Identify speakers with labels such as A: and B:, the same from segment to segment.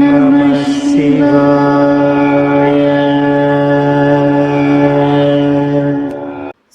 A: నమః శివాయ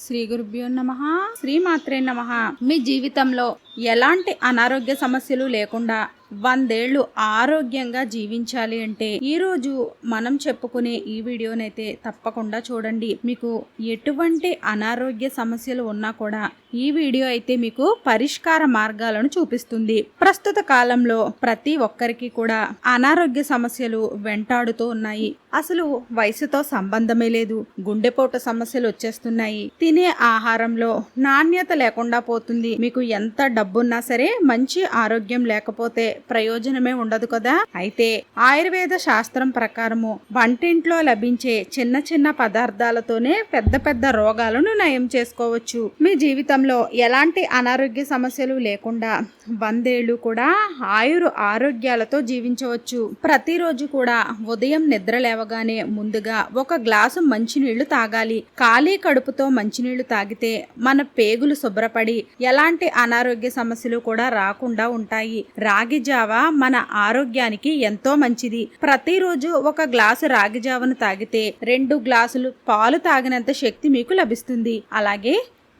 B: శ్రీ గురుభ్యో నమ. శ్రీమాత్రే నమ. మీ జీవితంలో ఎలాంటి అనారోగ్య సమస్యలు లేకుండా వందేళ్ళు ఆరోగ్యంగా జీవించాలి అంటే ఈరోజు మనం చెప్పుకునే ఈ వీడియోనైతే తప్పకుండా చూడండి. మీకు ఎటువంటి అనారోగ్య సమస్యలు ఉన్నా కూడా ఈ వీడియో అయితే మీకు పరిష్కార మార్గాలను చూపిస్తుంది. ప్రస్తుత కాలంలో ప్రతి ఒక్కరికి కూడా అనారోగ్య సమస్యలు వెంటాడుతూ ఉన్నాయి. అసలు వయసుతో సంబంధమే లేదు. గుండెపోటు సమస్యలు వచ్చేస్తున్నాయి. తినే ఆహారంలో నాణ్యత లేకుండా పోతుంది. మీకు ఎంత డబ్బున్నా సరే మంచి ఆరోగ్యం లేకపోతే ప్రయోజనమే ఉండదు కదా? అయితే ఆయుర్వేద శాస్త్రం ప్రకారము వంటింట్లో లభించే చిన్న చిన్న పదార్థాలతోనే పెద్ద పెద్ద రోగాలను నయం చేసుకోవచ్చు. మీ జీవితంలో ఎలాంటి అనారోగ్య సమస్యలు లేకుండా వందేళ్ళు కూడా ఆయురు ఆరోగ్యాలతో జీవించవచ్చు. ప్రతిరోజు కూడా ఉదయం నిద్ర లేవగానే ముందుగా ఒక గ్లాసు మంచినీళ్ళు తాగాలి. ఖాళీ కడుపుతో మంచినీళ్ళు తాగితే మన పేగులు శుభ్రపడి ఎలాంటి అనారోగ్య సమస్యలు కూడా రాకుండా ఉంటాయి. రాగి జావ మన ఆరోగ్యానికి ఎంతో మంచిది. ప్రతిరోజు ఒక గ్లాసు రాగి జావను తాగితే రెండు గ్లాసులు పాలు తాగినంత శక్తి మీకు లభిస్తుంది. అలాగే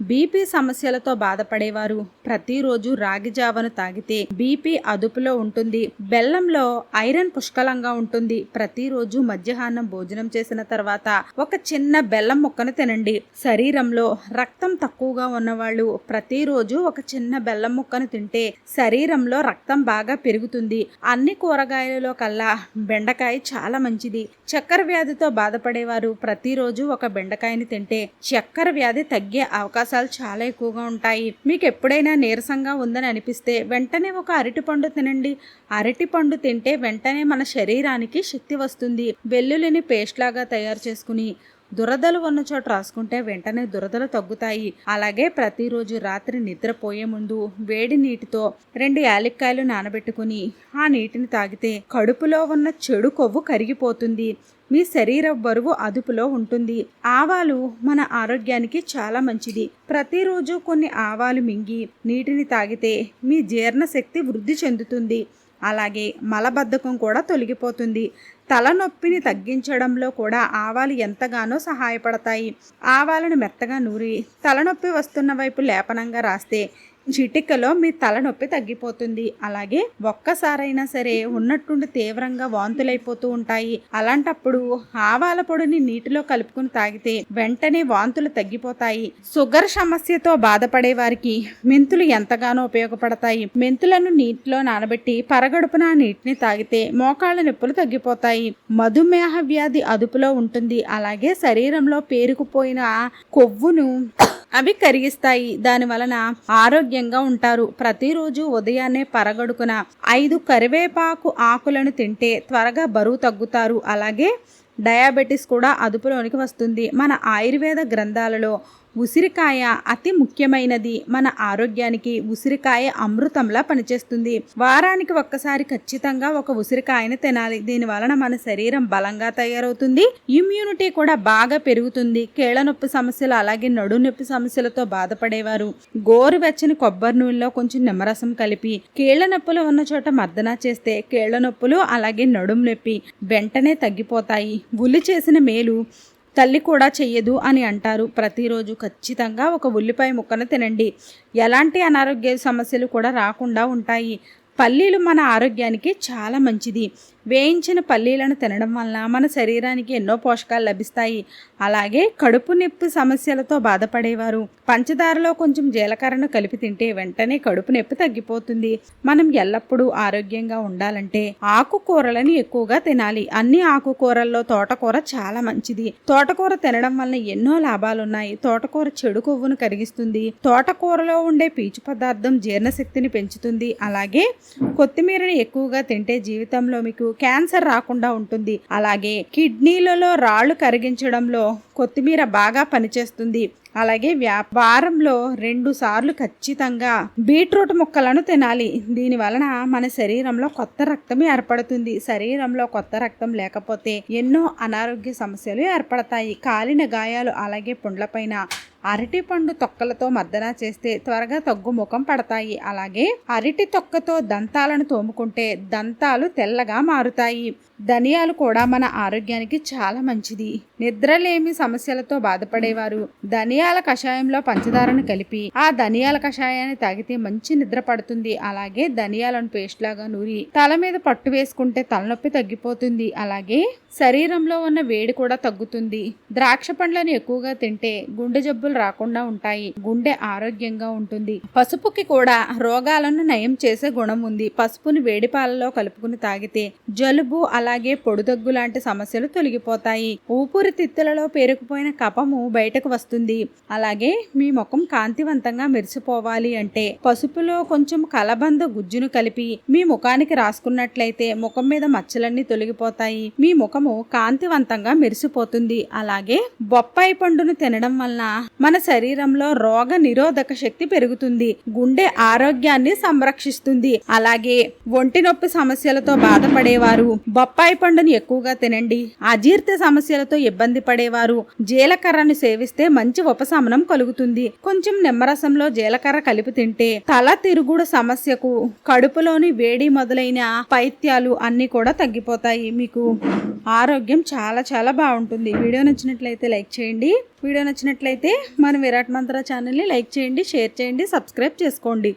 B: బీపీ సమస్యలతో బాధపడేవారు. ప్రతిరోజు రాగి జావను తాగితే బీపీ అదుపులో ఉంటుంది. బెల్లంలో ఐరన్ పుష్కలంగా ఉంటుంది. ప్రతిరోజు మధ్యాహ్నం భోజనం చేసిన తర్వాత ఒక చిన్న బెల్లం ముక్కను తినండి. శరీరంలో రక్తం తక్కువగా ఉన్నవాళ్ళు ప్రతిరోజు ఒక చిన్న బెల్లం ముక్కను తింటే శరీరంలో రక్తం బాగా పెరుగుతుంది. అన్ని కూరగాయలలో కల్లా బెండకాయ చాలా మంచిది. చక్కెర వ్యాధితో బాధపడేవారు ప్రతిరోజు ఒక బెండకాయని తింటే చక్కెర వ్యాధి తగ్గే అవకాశం అవకాశాలు చాలా ఎక్కువగా ఉంటాయి. మీకు ఎప్పుడైనా నీరసంగా ఉందని అనిపిస్తే వెంటనే ఒక అరటిపండు తినండి. అరటిపండు తింటే వెంటనే మన శరీరానికి శక్తి వస్తుంది. వెల్లుల్లిని పేస్ట్ లాగా తయారు చేసుకుని దురదలు ఉన్న చోట రాసుకుంటే వెంటనే దురదలు తగ్గుతాయి. అలాగే ప్రతిరోజు రాత్రి నిద్రపోయే ముందు వేడి నీటితో రెండు యాలక్కాయలు నానబెట్టుకుని ఆ నీటిని తాగితే కడుపులో ఉన్న చెడు కొవ్వు కరిగిపోతుంది. మీ శరీర బరువు అదుపులో ఉంటుంది. ఆవాలు మన ఆరోగ్యానికి చాలా మంచిది. ప్రతిరోజు కొన్ని ఆవాలు మింగి నీటిని తాగితే మీ జీర్ణశక్తి వృద్ధి చెందుతుంది. అలాగే మలబద్ధకం కూడా తొలగిపోతుంది. తలనొప్పిని తగ్గించడంలో కూడా ఆవాలు ఎంతగానో సహాయపడతాయి. ఆవాలను మెత్తగా నూరి తలనొప్పి వస్తున్న వైపు లేపనంగా రాస్తే చిటికలో మీ తలనొప్పి తగ్గిపోతుంది. అలాగే ఒక్కసారైనా సరే ఉన్నట్టుండి తీవ్రంగా వాంతులైపోతూ ఉంటాయి. అలాంటప్పుడు ఆవాల పొడిని నీటిలో కలుపుకుని తాగితే వెంటనే వాంతులు తగ్గిపోతాయి. షుగర్ సమస్యతో బాధపడే వారికి మెంతులు ఎంతగానో ఉపయోగపడతాయి. మెంతులను నీటిలో నానబెట్టి పరగడుపున నీటిని తాగితే మోకాళ్ళ నొప్పులు తగ్గిపోతాయి. మధుమేహ వ్యాధి అదుపులో ఉంటుంది. అలాగే శరీరంలో పేరుకుపోయిన కొవ్వును అవి కరిగిస్తాయి. దాని వలన ఆరోగ్యంగా ఉంటారు. ప్రతిరోజు ఉదయాన్నే పరగడుకున ఐదు కరివేపాకు ఆకులను తింటే త్వరగా బరువు తగ్గుతారు. అలాగే డయాబెటీస్ కూడా అదుపులోనికి వస్తుంది. మన ఆయుర్వేద గ్రంథాలలో ఉసిరికాయ అతి ముఖ్యమైనది. మన ఆరోగ్యానికి ఉసిరికాయ అమృతంలా పనిచేస్తుంది. వారానికి ఒక్కసారి ఖచ్చితంగా ఒక ఉసిరికాయని తినాలి. దీని వలన మన శరీరం బలంగా తయారవుతుంది. ఇమ్యూనిటీ కూడా బాగా పెరుగుతుంది. కీళ్ళ నొప్పి సమస్యలు అలాగే నడు నొప్పి సమస్యలతో బాధపడేవారు. గోరువెచ్చని కొబ్బరి నూనెలో కొంచెం నిమ్మరసం కలిపి కీళ్ళ నొప్పులు ఉన్న చోట మర్దన చేస్తే కీళ్ళ నొప్పులు అలాగే నడుము నొప్పి వెంటనే తగ్గిపోతాయి. ఉల్లి చేసిన మేలు తల్లి కూడా చెయ్యదు అని అంటారు. ప్రతిరోజు ఖచ్చితంగా ఒక ఉల్లిపాయ ముక్కను తినండి. ఎలాంటి అనారోగ్య సమస్యలు కూడా రాకుండా ఉంటాయి. పల్లీలు మన ఆరోగ్యానికి చాలా మంచిది. వేయించిన పల్లీలను తినడం వలన మన శరీరానికి ఎన్నో పోషకాలు లభిస్తాయి. అలాగే కడుపు నొప్పి సమస్యలతో బాధపడేవారు. పంచదారలో కొంచెం జీలకర్రను కలిపి తింటే వెంటనే కడుపు నొప్పి తగ్గిపోతుంది. మనం ఎల్లప్పుడూ ఆరోగ్యంగా ఉండాలంటే ఆకుకూరలను ఎక్కువగా తినాలి. అన్ని ఆకుకూరల్లో తోటకూర చాలా మంచిది. తోటకూర తినడం వలన ఎన్నో లాభాలున్నాయి. తోటకూర చెడు కొవ్వును కరిగిస్తుంది. తోటకూరలో ఉండే పీచు పదార్థం జీర్ణశక్తిని పెంచుతుంది. అలాగే కొత్తిమీరని ఎక్కువగా తింటే జీవితంలో మీకు క్యాన్సర్ రాకుండా ఉంటుంది. అలాగే కిడ్నీలలో రాళ్ళు కరిగించడంలో కొత్తిమీర బాగా పనిచేస్తుంది. అలాగే వారంలో రెండు సార్లు ఖచ్చితంగా బీట్రూట్ ముక్కలను తినాలి. దీని వలన మన శరీరంలో కొత్త రక్తం ఏర్పడుతుంది. శరీరంలో కొత్త రక్తం లేకపోతే ఎన్నో అనారోగ్య సమస్యలు ఏర్పడతాయి. కాలిన గాయాలు అలాగే పుండ్లపైన అరటిపండు తొక్కలతో మర్దన చేస్తే త్వరగా తగ్గు ముఖం పడతాయి. అలాగే అరటి తొక్కతో దంతాలను తోముకుంటే దంతాలు తెల్లగా మారుతాయి. ధనియాలు కూడా మన ఆరోగ్యానికి చాలా మంచిది. నిద్రలేమి సమస్యలతో బాధపడేవారు. ధనియాల కషాయంలో పంచదారను కలిపి ఆ ధనియాల కషాయాన్ని తాగితే మంచి నిద్ర పడుతుంది. అలాగే ధనియాలను పేస్ట్ లాగా నూరి తల మీద పట్టు వేసుకుంటే తలనొప్పి తగ్గిపోతుంది. అలాగే శరీరంలో ఉన్న వేడి కూడా తగ్గుతుంది. ద్రాక్ష పండ్లను ఎక్కువగా తింటే గుండె జబ్బులు రాకుండా ఉంటాయి. గుండె ఆరోగ్యంగా ఉంటుంది. పసుపుకి కూడా రోగాలను నయం చేసే గుణం ఉంది. పసుపుని వేడి పాలలో కలుపుకుని తాగితే జలుబు అలా అలాగే పొడుదగ్గు లాంటి సమస్యలు తొలగిపోతాయి. ఊపిరితిత్తులలో పేరుకుపోయిన కపము బయటకు వస్తుంది. అలాగే మీ ముఖం కాంతివంతంగా మెరిసిపోవాలి అంటే పసుపులో కొంచెం కలబంద గుజ్జును కలిపి మీ ముఖానికి రాసుకున్నట్లయితే ముఖం మీద మచ్చలన్నీ తొలగిపోతాయి. మీ ముఖము కాంతివంతంగా మెరిసిపోతుంది. అలాగే బొప్పాయి పండును తినడం వలన మన శరీరంలో రోగ నిరోధక శక్తి పెరుగుతుంది. గుండె ఆరోగ్యాన్ని సంరక్షిస్తుంది. అలాగే ఒంటి నొప్పి సమస్యలతో బాధపడేవారు బొప్పాయి పండును ఎక్కువగా తినండి. అజీర్తి సమస్యలతో ఇబ్బంది పడేవారు. జీలకర్రను సేవిస్తే మంచి ఉపశమనం కలుగుతుంది. కొంచెం నిమ్మరసంలో జీలకర్ర కలిపి తింటే తల తిరుగుడు సమస్యకు కడుపులోని వేడి మొదలైన పైత్యాలు అన్ని కూడా తగ్గిపోతాయి. మీకు ఆరోగ్యం చాలా చాలా బాగుంటుంది. వీడియో నచ్చినట్లయితే లైక్ చేయండి. వీడియో నచ్చినట్లయితే మన విరాట్ మంత్ర ఛానల్ని లైక్ చేయండి షేర్ చేయండి సబ్స్క్రైబ్ చేసుకోండి.